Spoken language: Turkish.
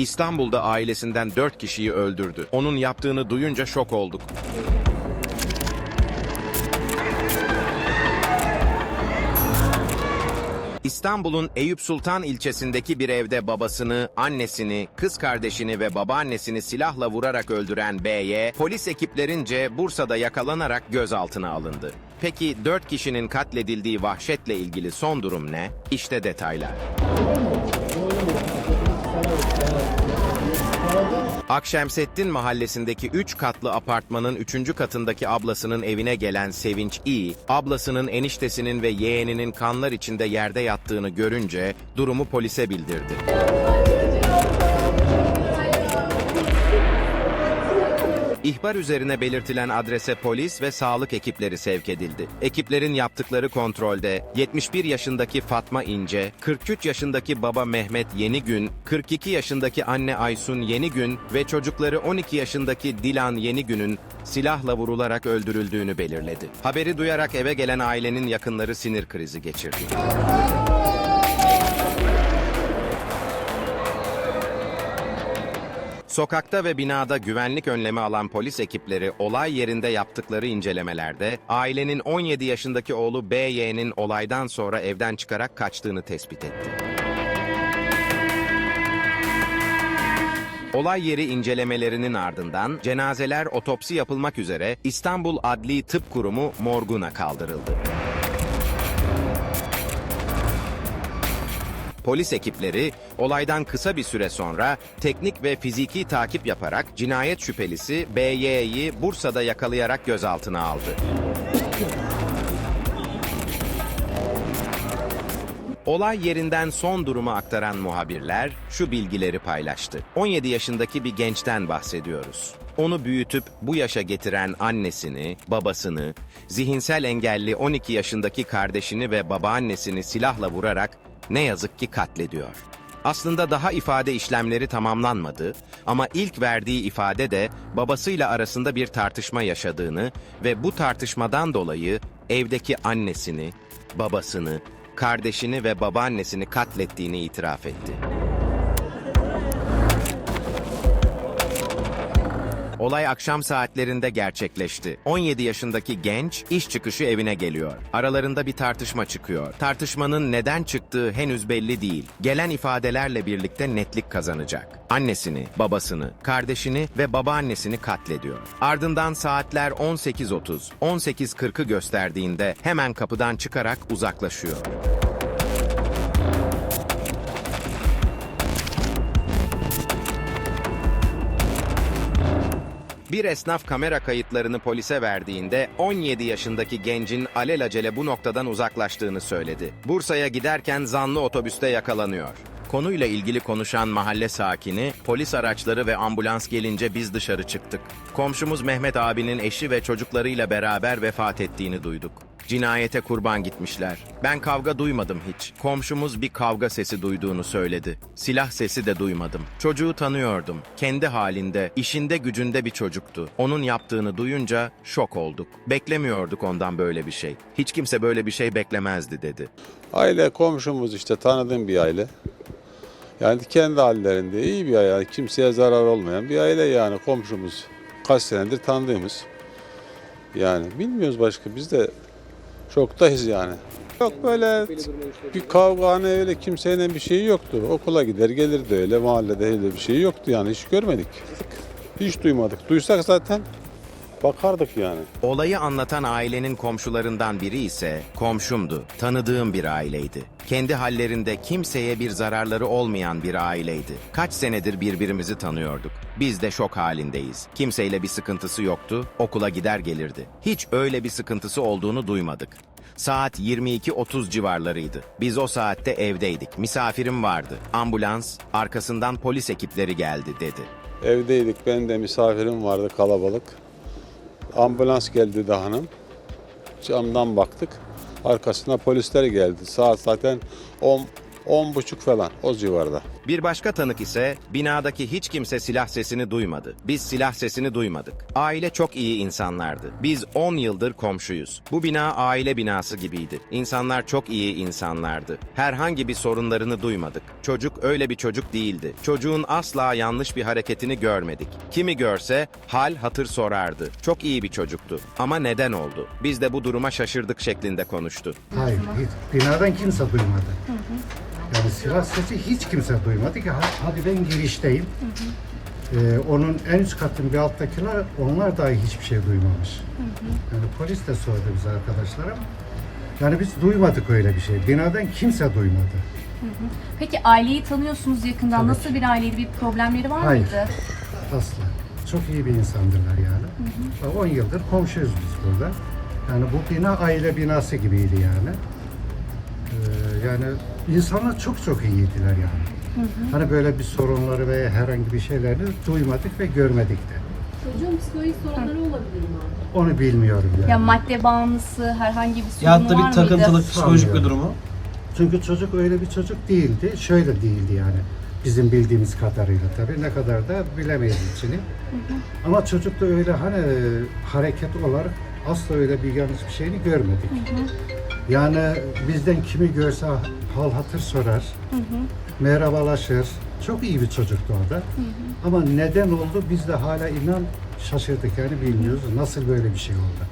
İstanbul'da ailesinden 4 kişiyi öldürdü. Onun yaptığını duyunca şok olduk. İstanbul'un Eyüp Sultan ilçesindeki bir evde babasını, annesini, kız kardeşini ve babaannesini silahla vurarak öldüren B'ye polis ekiplerince Bursa'da yakalanarak gözaltına alındı. Peki 4 kişinin katledildiği vahşetle ilgili son durum ne? İşte detaylar. Akşemseddin mahallesindeki 3 katlı apartmanın 3. katındaki ablasının evine gelen Sevinç İ, ablasının eniştesinin ve yeğeninin kanlar içinde yerde yattığını görünce durumu polise bildirdi. İhbar üzerine belirtilen adrese polis ve sağlık ekipleri sevk edildi. Ekiplerin yaptıkları kontrolde 71 yaşındaki Fatma İnce, 43 yaşındaki baba Mehmet Yenigün, 42 yaşındaki anne Aysun Yenigün ve çocukları 12 yaşındaki Dilan Yenigün'ün silahla vurularak öldürüldüğünü belirledi. Haberi duyarak eve gelen ailenin yakınları sinir krizi geçirdi. Sokakta ve binada güvenlik önlemi alan polis ekipleri olay yerinde yaptıkları incelemelerde ailenin 17 yaşındaki oğlu BY'nin olaydan sonra evden çıkarak kaçtığını tespit etti. Olay yeri incelemelerinin ardından cenazeler otopsi yapılmak üzere İstanbul Adli Tıp Kurumu morguna kaldırıldı. Polis ekipleri olaydan kısa bir süre sonra teknik ve fiziki takip yaparak cinayet şüphelisi BY'yi Bursa'da yakalayarak gözaltına aldı. Olay yerinden son durumu aktaran muhabirler şu bilgileri paylaştı. 17 yaşındaki bir gençten bahsediyoruz. Onu büyütüp bu yaşa getiren annesini, babasını, zihinsel engelli 12 yaşındaki kardeşini ve babaannesini silahla vurarak ne yazık ki katlediyor. Aslında daha ifade işlemleri tamamlanmadı ama ilk verdiği ifade de babasıyla arasında bir tartışma yaşadığını ve bu tartışmadan dolayı evdeki annesini, babasını, kardeşini ve babaannesini katlettiğini itiraf etti. Olay akşam saatlerinde gerçekleşti. 17 yaşındaki genç iş çıkışı evine geliyor. Aralarında bir tartışma çıkıyor. Tartışmanın neden çıktığı henüz belli değil. Gelen ifadelerle birlikte netlik kazanacak. Annesini, babasını, kardeşini ve babaannesini katlediyor. Ardından saatler 18.30, 18.40'ı gösterdiğinde hemen kapıdan çıkarak uzaklaşıyor. Bir esnaf kamera kayıtlarını polise verdiğinde 17 yaşındaki gencin alelacele bu noktadan uzaklaştığını söyledi. Bursa'ya giderken zanlı otobüste yakalanıyor. Konuyla ilgili konuşan mahalle sakini, polis araçları ve ambulans gelince biz dışarı çıktık. Komşumuz Mehmet abinin eşi ve çocuklarıyla beraber vefat ettiğini duyduk. Cinayete kurban gitmişler. Ben kavga duymadım hiç. Komşumuz bir kavga sesi duyduğunu söyledi. Silah sesi de duymadım. Çocuğu tanıyordum. Kendi halinde, işinde gücünde bir çocuktu. Onun yaptığını duyunca şok olduk. Beklemiyorduk ondan böyle bir şey. Hiç kimse böyle bir şey beklemezdi dedi. Aile komşumuz işte tanıdığım bir aile. Yani kendi hallerinde iyi bir aile. Kimseye zarar olmayan bir aile yani komşumuz. Kaç senedir tanıdığımız. Yani bilmiyoruz başka biz de şoktayız yani. Yok böyle bir kavga hani öyle kimseyle bir şey yoktu. Okula gider gelirdi öyle mahallede öyle bir şey yoktu yani hiç görmedik. Hiç duymadık. Duysak zaten bakardık yani. Olayı anlatan ailenin komşularından biri ise komşumdu. Tanıdığım bir aileydi. Kendi hallerinde kimseye bir zararları olmayan bir aileydi. Kaç senedir birbirimizi tanıyorduk. Biz de şok halindeyiz. Kimseyle bir sıkıntısı yoktu, okula gider gelirdi. Hiç öyle bir sıkıntısı olduğunu duymadık. Saat 22.30 civarlarıydı. Biz o saatte evdeydik. Misafirim vardı. Ambulans, arkasından polis ekipleri geldi dedi. Evdeydik. Ben de misafirim vardı kalabalık. Ambulans geldi de hanım. Camdan baktık. Arkasına polisler geldi. Saat zaten 10 10 buçuk falan o civarda. Bir başka tanık ise binadaki hiç kimse silah sesini duymadı. Biz silah sesini duymadık. Aile çok iyi insanlardı. Biz 10 yıldır komşuyuz. Bu bina aile binası gibiydi. İnsanlar çok iyi insanlardı. Herhangi bir sorunlarını duymadık. Çocuk öyle bir çocuk değildi. Çocuğun asla yanlış bir hareketini görmedik. Kimi görse hal hatır sorardı. Çok iyi bir çocuktu. Ama neden oldu? Biz de bu duruma şaşırdık şeklinde konuştu. Hayır, binadan kimse duymadı. Yani silah sesi hiç kimse duymadı ki. Ha- Hadi ben girişteyim. Ee, onun en üst katın bir alttakiler, onlar dahi hiçbir şey duymamış. Yani polis de sordu bize arkadaşlar ama. Yani biz duymadık öyle bir şey. Binadan kimse duymadı. Peki aileyi tanıyorsunuz yakından. Tabii Nasıl bir aileydi? Bir problemleri var Hayır. mıydı? Asla. Çok iyi bir insandırlar yani. Ve 10 yıldır komşuyuz biz burada. Yani bu bina aile binası gibiydi yani. Ee, yani insanlar çok çok iyiydiler yani. Hani böyle bir sorunları veya herhangi bir şeylerini duymadık ve görmedik de. Çocuğun psikolojik sorunları olabilir mi abi? Onu bilmiyorum yani. Ya madde bağımlısı herhangi bir sorunu Ya da var bir takıntılı mıydı? psikolojik bir Sanmıyorum. durumu. Çünkü çocuk öyle bir çocuk değildi. Şöyle değildi yani. Bizim bildiğimiz kadarıyla tabii. Ne kadar da bilemeyiz içini. Ama çocukta öyle hani hareket olarak asla öyle bir yanlış bir şeyini görmedik. Yani bizden kimi görse hal hatır sorar. Merhabalaşır. Çok iyi bir çocuktu o da. Ama neden oldu biz de hala inan şaşırdık yani bilmiyoruz. Nasıl böyle bir şey oldu?